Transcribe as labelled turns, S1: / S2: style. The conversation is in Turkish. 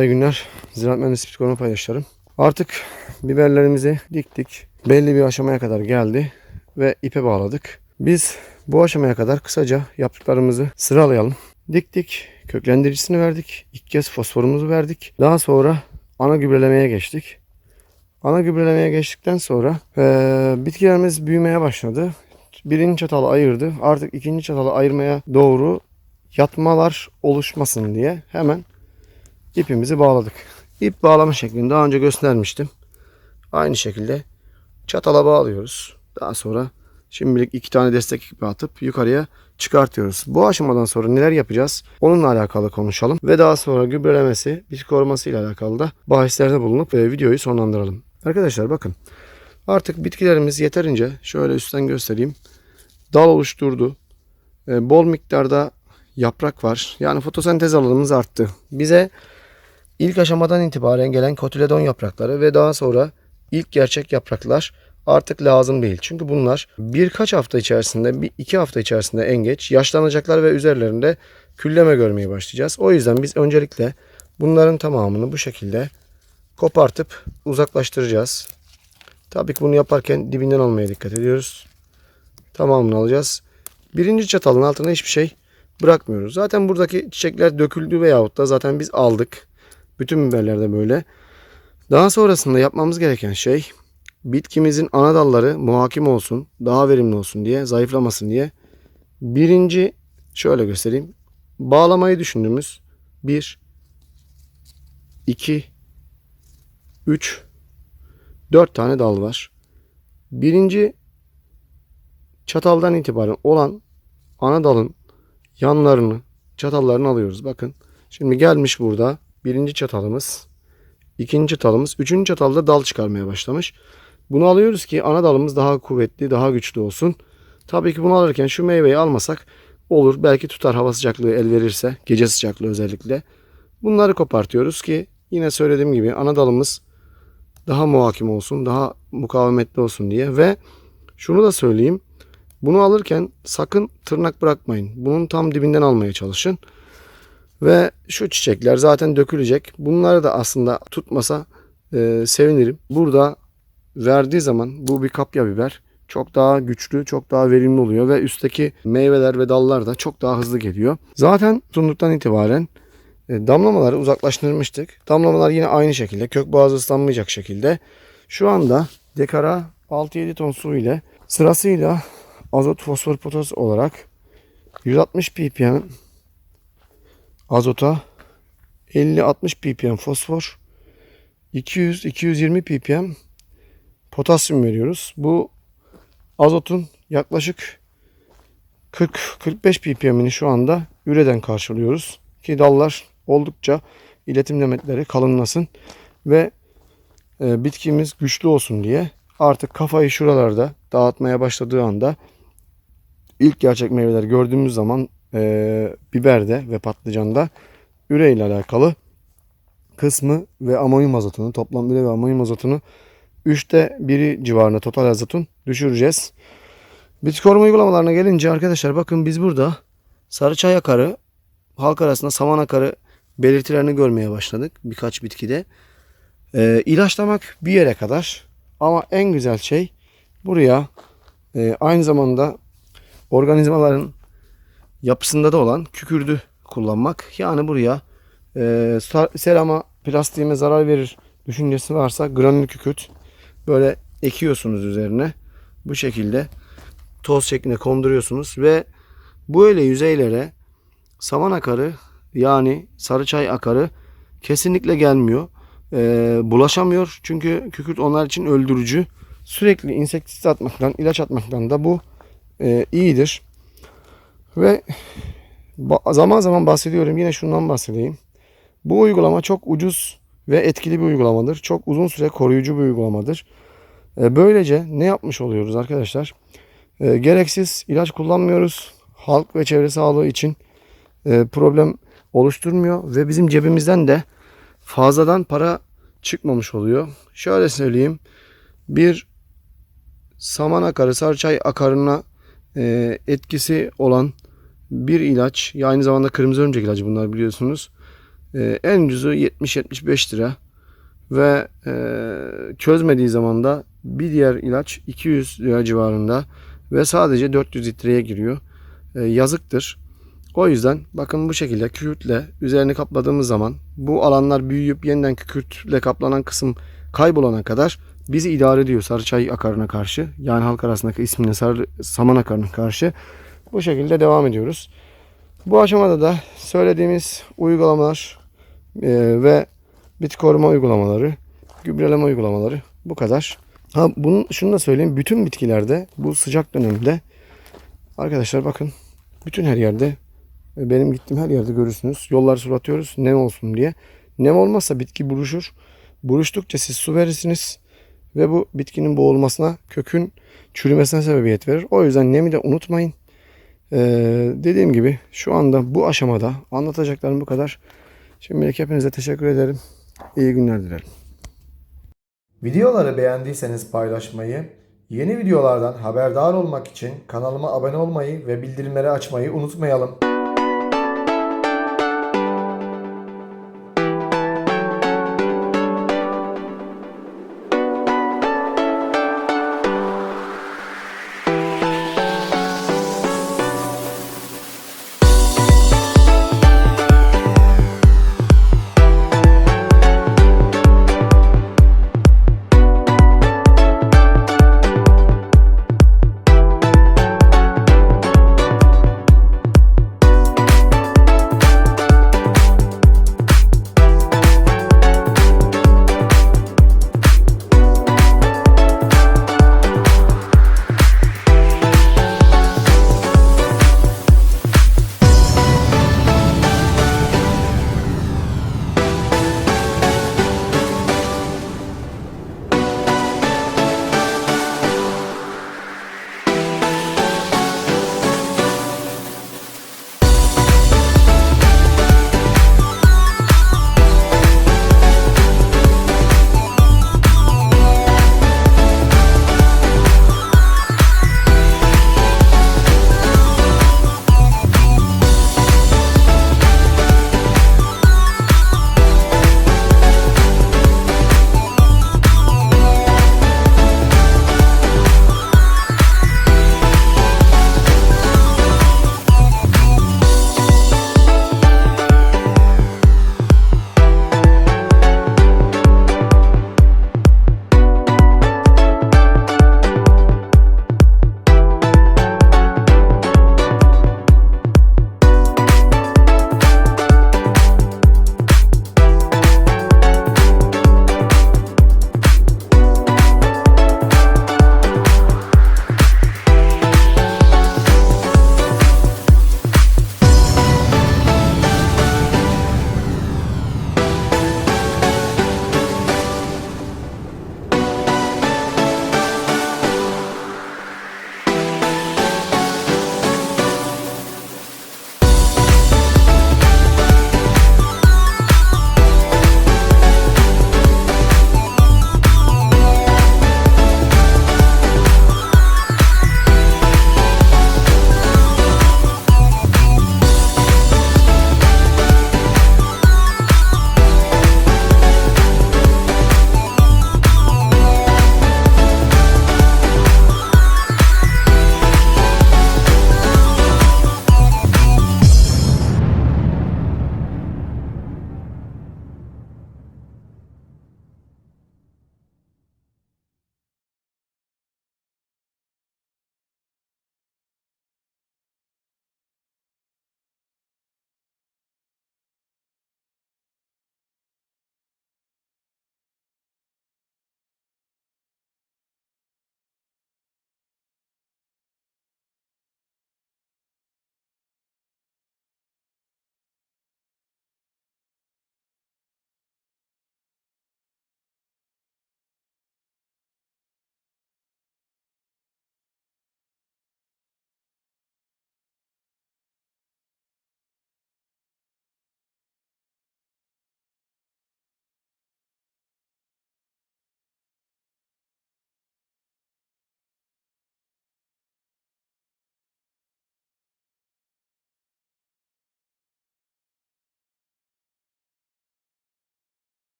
S1: İyi günler. Ziraat Mühendisliği Psikoloğu paydaşlarım. Artık biberlerimizi diktik. Belli bir aşamaya kadar geldi ve ipe bağladık. Biz bu aşamaya kadar kısaca yaptıklarımızı sıralayalım. Diktik, köklendiricisini verdik. İlk kez fosforumuzu verdik. Daha sonra ana gübrelemeye geçtik. Ana gübrelemeye geçtikten sonra eee, bitkilerimiz büyümeye başladı. Birinci çatalı ayırdı. Artık ikinci çatalı ayırmaya doğru yatmalar oluşmasın diye hemen ipimizi bağladık. İp bağlama şeklini daha önce göstermiştim. Aynı şekilde çatala bağlıyoruz. Daha sonra şimdilik iki tane destek ipi atıp yukarıya çıkartıyoruz. Bu aşamadan sonra neler yapacağız? Onunla alakalı konuşalım. Ve daha sonra gübrelemesi, bitki koruması ile alakalı da bahislerde bulunup e, videoyu sonlandıralım. Arkadaşlar bakın. Artık bitkilerimiz yeterince şöyle üstten göstereyim. Dal oluşturdu. E, bol miktarda yaprak var. Yani fotosentez alanımız arttı. Bize ilk aşamadan itibaren gelen kotiledon yaprakları ve daha sonra ilk gerçek yapraklar artık lazım değil. Çünkü bunlar birkaç hafta içerisinde, bir iki hafta içerisinde en geç yaşlanacaklar ve üzerlerinde külleme görmeye başlayacağız. O yüzden biz öncelikle bunların tamamını bu şekilde kopartıp uzaklaştıracağız. Tabii ki bunu yaparken dibinden almaya dikkat ediyoruz. Tamamını alacağız. Birinci çatalın altına hiçbir şey bırakmıyoruz. Zaten buradaki çiçekler döküldü veyahut da zaten biz aldık. Bütün biberlerde böyle. Daha sonrasında yapmamız gereken şey bitkimizin ana dalları muhakim olsun, daha verimli olsun diye, zayıflamasın diye. Birinci şöyle göstereyim. Bağlamayı düşündüğümüz 1 2 3 4 tane dal var. Birinci çataldan itibaren olan ana dalın yanlarını, çatallarını alıyoruz. Bakın. Şimdi gelmiş burada birinci çatalımız, ikinci çatalımız, üçüncü çatalda dal çıkarmaya başlamış. Bunu alıyoruz ki ana dalımız daha kuvvetli, daha güçlü olsun. Tabii ki bunu alırken şu meyveyi almasak olur. Belki tutar hava sıcaklığı el verirse, gece sıcaklığı özellikle. Bunları kopartıyoruz ki yine söylediğim gibi ana dalımız daha muhakim olsun, daha mukavemetli olsun diye ve şunu da söyleyeyim. Bunu alırken sakın tırnak bırakmayın. Bunun tam dibinden almaya çalışın. Ve şu çiçekler zaten dökülecek. Bunları da aslında tutmasa e, sevinirim. Burada verdiği zaman bu bir kapya biber çok daha güçlü, çok daha verimli oluyor ve üstteki meyveler ve dallar da çok daha hızlı geliyor. Zaten tutunduktan itibaren e, damlamaları uzaklaştırmıştık. Damlamalar yine aynı şekilde kök boğazı ıslanmayacak şekilde. Şu anda dekara 6-7 ton su ile sırasıyla azot, fosfor, potas olarak 160 ppm azota 50-60 ppm fosfor 200-220 ppm potasyum veriyoruz. Bu azotun yaklaşık 40-45 ppm'ini şu anda üreden karşılıyoruz. Ki dallar oldukça iletim demetleri kalınlasın ve e, bitkimiz güçlü olsun diye artık kafayı şuralarda dağıtmaya başladığı anda ilk gerçek meyveler gördüğümüz zaman e, biberde ve patlıcanda üre ile alakalı kısmı ve amonyum azotunu toplam üre ve amonyum azotunu 3'te 1'i civarında total azotun düşüreceğiz. Bitki koruma uygulamalarına gelince arkadaşlar bakın biz burada sarı çay akarı halk arasında saman akarı belirtilerini görmeye başladık birkaç bitkide. E, ilaçlamak bir yere kadar ama en güzel şey buraya e, aynı zamanda organizmaların yapısında da olan kükürdü kullanmak. Yani buraya e, serama plastiğime zarar verir düşüncesi varsa granül kükürt böyle ekiyorsunuz üzerine. Bu şekilde toz şeklinde konduruyorsunuz ve böyle yüzeylere saman akarı yani sarı çay akarı kesinlikle gelmiyor. E, bulaşamıyor çünkü kükürt onlar için öldürücü. Sürekli insektisit atmaktan, ilaç atmaktan da bu e, iyidir. Ve zaman zaman bahsediyorum. Yine şundan bahsedeyim. Bu uygulama çok ucuz ve etkili bir uygulamadır. Çok uzun süre koruyucu bir uygulamadır. E, böylece ne yapmış oluyoruz arkadaşlar? E, gereksiz ilaç kullanmıyoruz. Halk ve çevre sağlığı için e, problem oluşturmuyor ve bizim cebimizden de fazladan para çıkmamış oluyor. Şöyle söyleyeyim. Bir saman akarı, sarıçay akarına etkisi olan bir ilaç. Ya aynı zamanda kırmızı örümcek ilacı bunlar biliyorsunuz. Ee, en ucuzu 70-75 lira ve e, çözmediği zaman da bir diğer ilaç 200 lira civarında ve sadece 400 litreye giriyor. E, yazıktır. O yüzden bakın bu şekilde kükürtle üzerini kapladığımız zaman bu alanlar büyüyüp yeniden kükürtle kaplanan kısım kaybolana kadar bizi idare ediyor sarıçay akarına karşı. Yani halk arasındaki ismine sarı saman akarına karşı. Bu şekilde devam ediyoruz. Bu aşamada da söylediğimiz uygulamalar e, ve bitki koruma uygulamaları, gübreleme uygulamaları bu kadar. Ha bunu şunu da söyleyeyim. Bütün bitkilerde bu sıcak dönemde arkadaşlar bakın bütün her yerde e, benim gittiğim her yerde görürsünüz. Yolları sulatıyoruz nem olsun diye. Nem olmazsa bitki buruşur. Buruştukça siz su verirsiniz ve bu bitkinin boğulmasına, kökün çürümesine sebebiyet verir. O yüzden nemi de unutmayın. Ee, dediğim gibi şu anda bu aşamada anlatacaklarım bu kadar. Şimdilik hepinize teşekkür ederim. İyi günler dilerim.
S2: Videoları beğendiyseniz paylaşmayı, yeni videolardan haberdar olmak için kanalıma abone olmayı ve bildirimleri açmayı unutmayalım.